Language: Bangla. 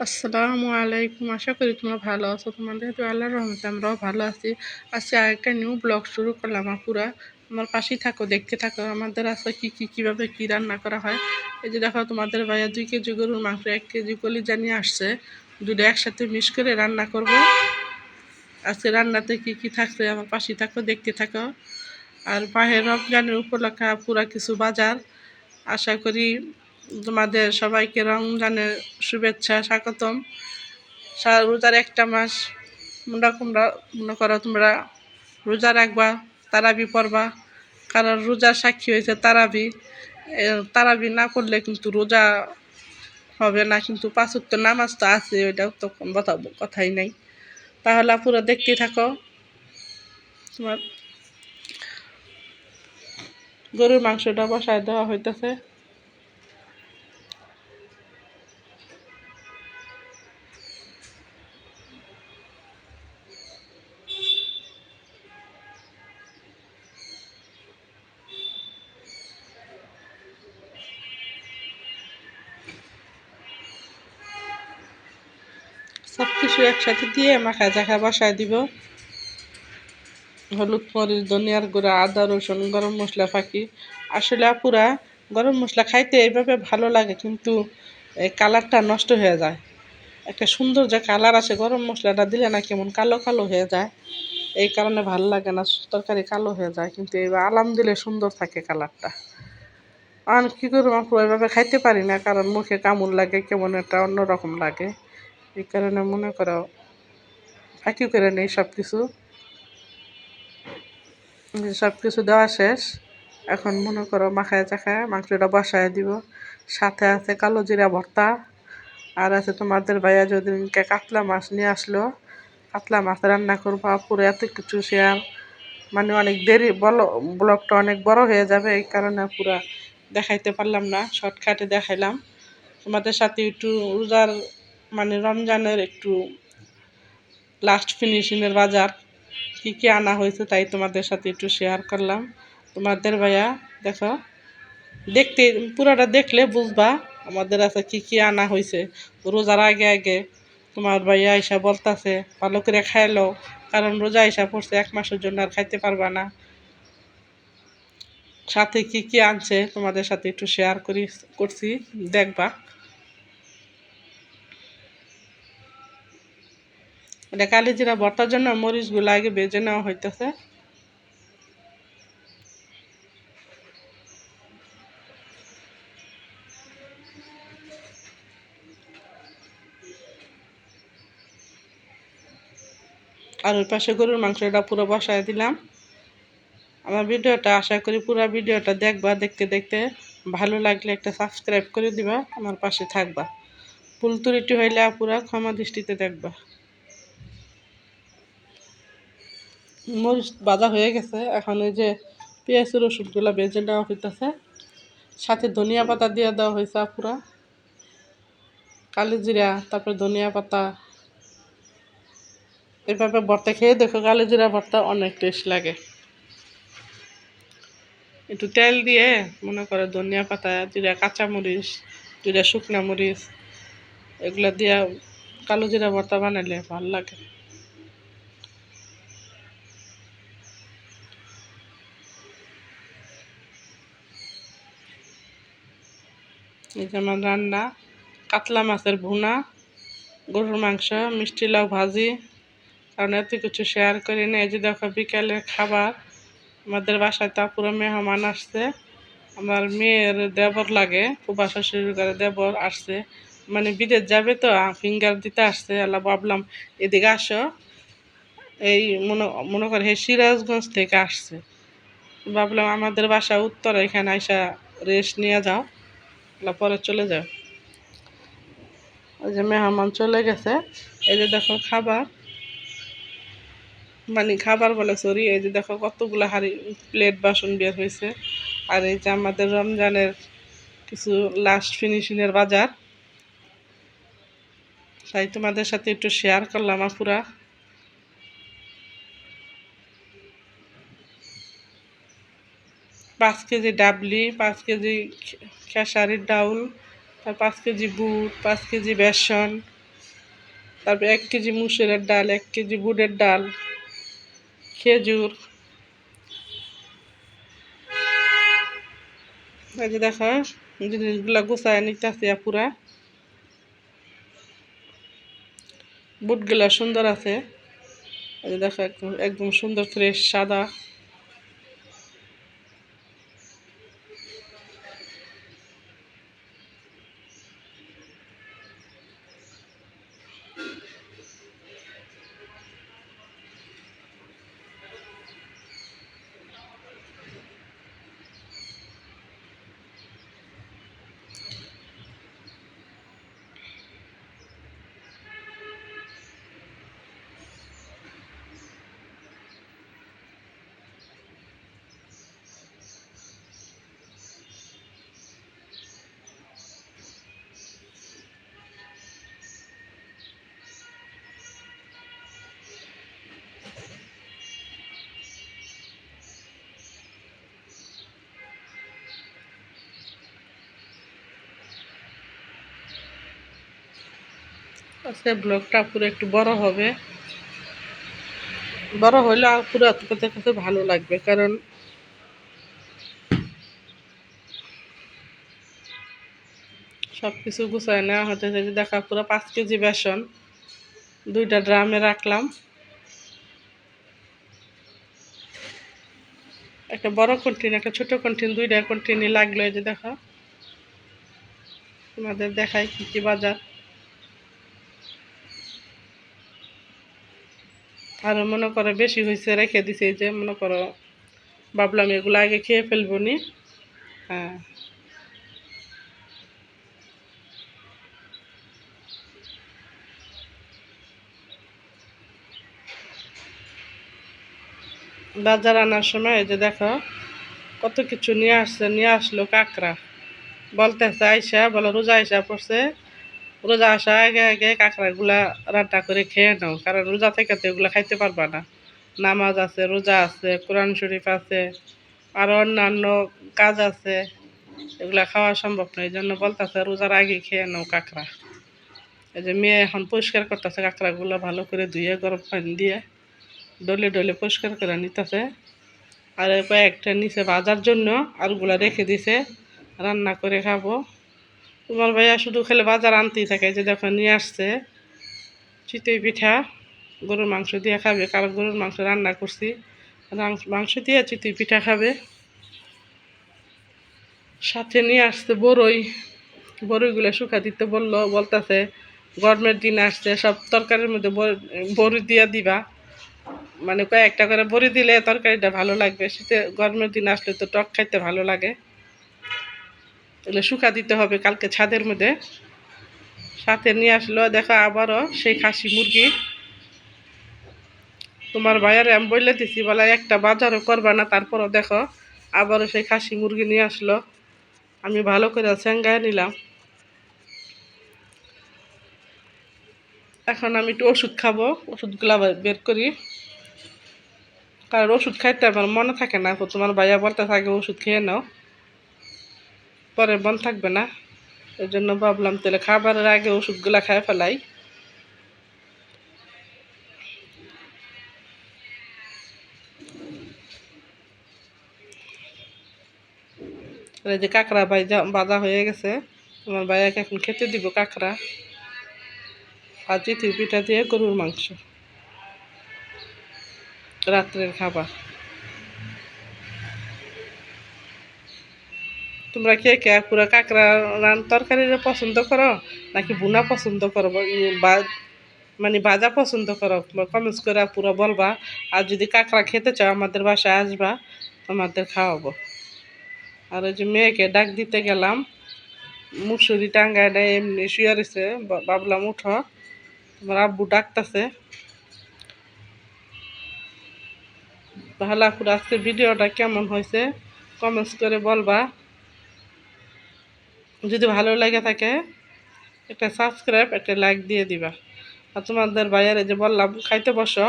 আসসালামু আলাইকুম। আশা করি তোমরা ভালো আছো। তোমাদের তো আল্লাহর রহমতে আমরাও ভালো আছি। আজকে আরেকটা নিউ ব্লগ শুরু করলাম আপুরা। আমার পাশেই থাকো, দেখতে থাকো। আমাদের আছে কী কী, কীভাবে কী রান্না করা হয়? এই যে দেখো, তোমাদের ভাইয়া দুই কেজি গরুর মাংস, এক কেজি কলিজা নিয়ে আসছে। দুটো একসাথে মিশ করে রান্না করব। আজকে রান্নাতে কী কী থাকছে? আমার পাশেই থাকো, দেখতে থাকো। আর বাহের রমজানের উপলক্ষে পুরা কিছু বাজার। আশা করি তোমাদের সবাইকে রমজানের শুভেচ্ছা, স্বাগতম। সারা রোজার একটা মাস মনে কুমড়া মনে করো তোমরা রোজা রাখবা, তারাবি পড়বা। কারণ রোজার সাক্ষী হয়েছে তারাবি। তারাবি না করলে কিন্তু রোজা হবে না, কিন্তু পাঁচত্ব নামাজ তো আছে, ওইটা তো কথা, কথাই নাই। তাহলে পুরো দেখতে থাকো। তোমার গরুর মাংসটা বসায় দেওয়া হইতেছে। সব কিছু একসাথে দিয়ে মাখা চাখা বসায় দিব। হলুদ মরিচ, ধনিয়ার গুঁড়া, আদা, রসুন, গরম মশলা, ফাঁকি। আসলে পুরা গরম মশলা খাইতে এইভাবে ভালো লাগে, কিন্তু এই কালারটা নষ্ট হয়ে যায়। একটা সুন্দর যে কালার আছে গরম মশলাটা দিলে না কেমন কালো কালো হয়ে যায়। এই কারণে ভালো লাগে না, তরকারি কালো হয়ে যায়, কিন্তু এবার আলাম দিলে সুন্দর থাকে কালারটা। আর কী করব আপু? এভাবে খাইতে পারি না, কারণ মুখে কামড় লাগে, কেমন একটা অন্যরকম লাগে। এই কারণে মনে করো ফাঁকি করে নেই সব কিছু সব কিছু দেওয়া শেষ, এখন মনে করো মাখায় চাখায় মাংসটা বসায় দিব। সাথে আছে কালো জিরা ভর্তা, আর আছে তোমাদের ভাইয়া যদি কাতলা মাছ নিয়ে আসলো, কাতলা মাছ রান্না করব পুরো এত কিছু শেয়ার মানে অনেক দেরি, বলো, ব্লগটা অনেক বড় হয়ে যাবে, এই কারণে পুরা দেখাইতে পারলাম না শর্টকাটে দেখাইলাম। তোমাদের সাথে একটু রোজার মানে রমজানের একটু লাস্ট ফিনিশিংয়ের বাজার, কী কী আনা হয়েছে তাই তোমাদের সাথে একটু শেয়ার করলাম। তোমাদের ভাইয়া, দেখো, দেখতে, পুরোটা দেখলে বুঝবা আমাদের আছে কী কী আনা হয়েছে। রোজার আগে আগে তোমার ভাইয়া আইসা বলতাছে, ভালো করে খাইলো কারণ রোজা আইসা পড়ছে এক মাসের জন্য আর খাইতে পারবা না। সাথে কি কি আনছে তোমাদের সাথে একটু শেয়ার করি, করছি, দেখবা। এটা কালি জিরা ভর্তার জন্য মরিচগুলো আগে বেজে নেওয়া হইতেছে। আর ওই পাশে গরুর মাংসটা পুরো বসায় দিলাম। আমার ভিডিওটা আশা করি পুরো ভিডিওটা দেখবা, দেখতে দেখতে ভালো লাগলে একটা সাবস্ক্রাইব করে দিবা, আমার পাশে থাকবা। ভুল ত্রুটি হইলে পুরা ক্ষমা দৃষ্টিতে দেখবা। মরিচ বাজা হয়ে গেছে। এখন ওই যে পেঁয়াজ রসুনগুলো বেজে নেওয়া হইতেছে। সাথে ধনিয়া পাতা দিয়ে দেওয়া হয়েছে পুরা কালি জিরা তারপরে ধনিয়া পাতা। এভাবে ভর্তা খেয়ে দেখো কালি জিরা ভর্তা অনেক টেস্ট লাগে। একটু তেল দিয়ে মনে করে ধনিয়া পাতা জিরা কাঁচামরিচ জিরা শুকনা মরিচ, এগুলো দিয়ে কালো জিরা ভর্তা বানালে ভালো লাগে। এই যে আমার রান্না, কাতলা মাছের ভুনা, গরুর মাংস, মিষ্টি লাউ ভাজি, কারণ এত কিছু শেয়ার করি না। এই যে দেখো বিকালের খাবার, আমাদের বাসায় তা পুরো মেহমান আসছে। আমার মেয়ের দেবর লাগে প্রবাস শ্বশুর করে দেবর আসছে। মানে বিদেশ যাবে তো ফিঙ্গার দিতে আসছে, আল্লাহ ভাবলাম এদিকে আসো। এই মনে মনে করে হে সিরাজগঞ্জ থেকে আসছে। ভাবলাম আমাদের বাসা উত্তর, এখানে আইসা রেস্ট নিয়ে যাও। পরে চলে যাও ওই যে মেহমান চলে গেছে। এই যে দেখো খাবার। মানে খাবার বলে সরি এই যে দেখো কতগুলো হাড়ি প্লেট বাসন বের হয়েছে। আর এই যে আমাদের রমজানের কিছু লাস্ট ফিনিশিংয়ের বাজার। তাই তোমাদের সাথে একটু শেয়ার করলাম আপুরা পাঁচ কেজি ডাবলি, পাঁচ কেজি খেসারির ডাউল আর পাঁচ কেজি বুট, পাঁচ কেজি বেসন, তারপর এক কেজি মুসুরের ডাল, এক কেজি বুটের ডাল, খেজুর। এই যে দেখো, জিনিসগুলা গুছায় নিতেছি পুরা বুটগুলা সুন্দর আছে। এই দেখো, একদম একদম সুন্দর, ফ্রেশ, সাদা। আজকে ব্লগটা পুরো একটু বড় হবে। বড় হইলে পুরো আপনাদের কাছে ভালো লাগবে, কারণ সব কিছু গুছায় নেওয়া হতে যে দেখা, পুরো পাঁচ কেজি বেসন, দুইটা ড্রামে রাখলাম। একটা বড় কন্টিন একটা ছোট কন্টিন দুইটা কন্টিনই লাগল এই যে দেখা। তোমাদের দেখায় কি কি বাজার। আর মনে করো বেশি হয়েছে রেখে দিছে যে মনে করো ভাবলাম এগুলো আগে খেয়ে ফেলব নি। হ্যাঁ। বাজার আনার সময় এই যে দেখো, কত কিছু নিয়ে আসছে, নিয়ে আসলো কাঁকড়া। বলতেছে, আইসা, বলো, রোজা আইসা পড়ছে? রোজা আসা আগে আগে কাঁকড়াগুলা রান্না করে খেয়ে নাও, কারণ রোজা থেকে তো এগুলো খাইতে পারবা না। নামাজ আছে, রোজা আছে, কোরআন শরীফ আছে আরও অন্যান্য কাজ আছে, এগুলা খাওয়া সম্ভব নয় এই জন্য বলতেছে রোজার আগে খেয়ে নাও কাঁকড়া। এই যে মেয়ে এখন পরিষ্কার করতেছে কাঁকড়াগুলো ভালো করে ধুয়ে, গরম পানি দিয়ে ডলে ডলে পরিষ্কার করে নিতেছে। আর কয়েকটা নিচে ভাজার জন্য আরগুলা রেখে দিছে, রান্না করে খাব। তোমার ভাইয়া শুধু খেলে বাজার আনতেই থাকে যে দেখো, নিয়ে আসছে চিতই পিঠা, গরুর মাংস দিয়ে খাবে। কারণ গরুর মাংস রান্না করছি মাংস দিয়ে চিতই পিঠা খাবে। সাথে নিয়ে আসছে বড়ই বড়ইগুলো শুকা দিতে বলল, বলতেছে, গরমের দিন আসছে, সব তরকারির মধ্যে বড়ি দিয়ে দিবা। মানে কয়েকটা করে বড়ি দিলে তরকারিটা ভালো লাগবে, শীতে গরমের দিন আসলে তো টক খাইতে ভালো লাগে। এগুলো শুকা দিতে হবে কালকে ছাদের মধ্যে। সাথে নিয়ে আসলো, দেখো আবারও সেই খাসি মুরগি। তোমার ভাইয়ারে আমি বললে দিছি, বলে একটা বাজারও করবা না, তারপরও দেখো আবারও সেই খাসি মুরগি নিয়ে আসলো। আমি ভালো করে চেঙ্গায় নিলাম। এখন আমি একটু ওষুধ খাব, ওষুধগুলো বের করি। কারণ ওষুধ খাইতে আমার মনে থাকে না তোমার ভাইয়া বলতে থাকে ওষুধ খেয়ে নাও। পরে মন থাকবে না। এই জন্য ভাবলাম তাহলে খাবারের আগে ওষুধগুলা খাই ফেলাই। এই যে কাঁকড়া ভাইজা বাজা হয়ে গেছে, আমার ভাইয়াকে এখন খেতে দিব কাঁকড়া। আর চিতির পিঠা দিয়ে গরুর মাংস। রাত্রের খাবার। তোমরা কে কে পুরো কাঁকড়া রান তরকারিটা পছন্দ করো? নাকি বুনা পছন্দ করো? বা মানে ভাজা পছন্দ করো? কমেন্টস করে পুরো বলবা। আর যদি কাঁকড়া খেতে চাও, আমাদের বাসায় আসবা আমাদের খাওয়াবো। আর ওই যে মেয়েকে ডাক দিতে গেলাম। মুসুরি টাঙ্গায় দেয় এমনি শুয়ে রয়েছে। ভাবলাম উঠো। তোমার আব্বু ডাকতেছে। ভালো করে আজকে ভিডিওটা কেমন হয়েছে? কমেন্টস করে বলবা। যদি ভালো লাগে থাকে, একটা সাবস্ক্রাইব একটা লাইক দিয়ে দিবা। আর তোমাদের বাইরে যে বললাম, খাইতে বসো।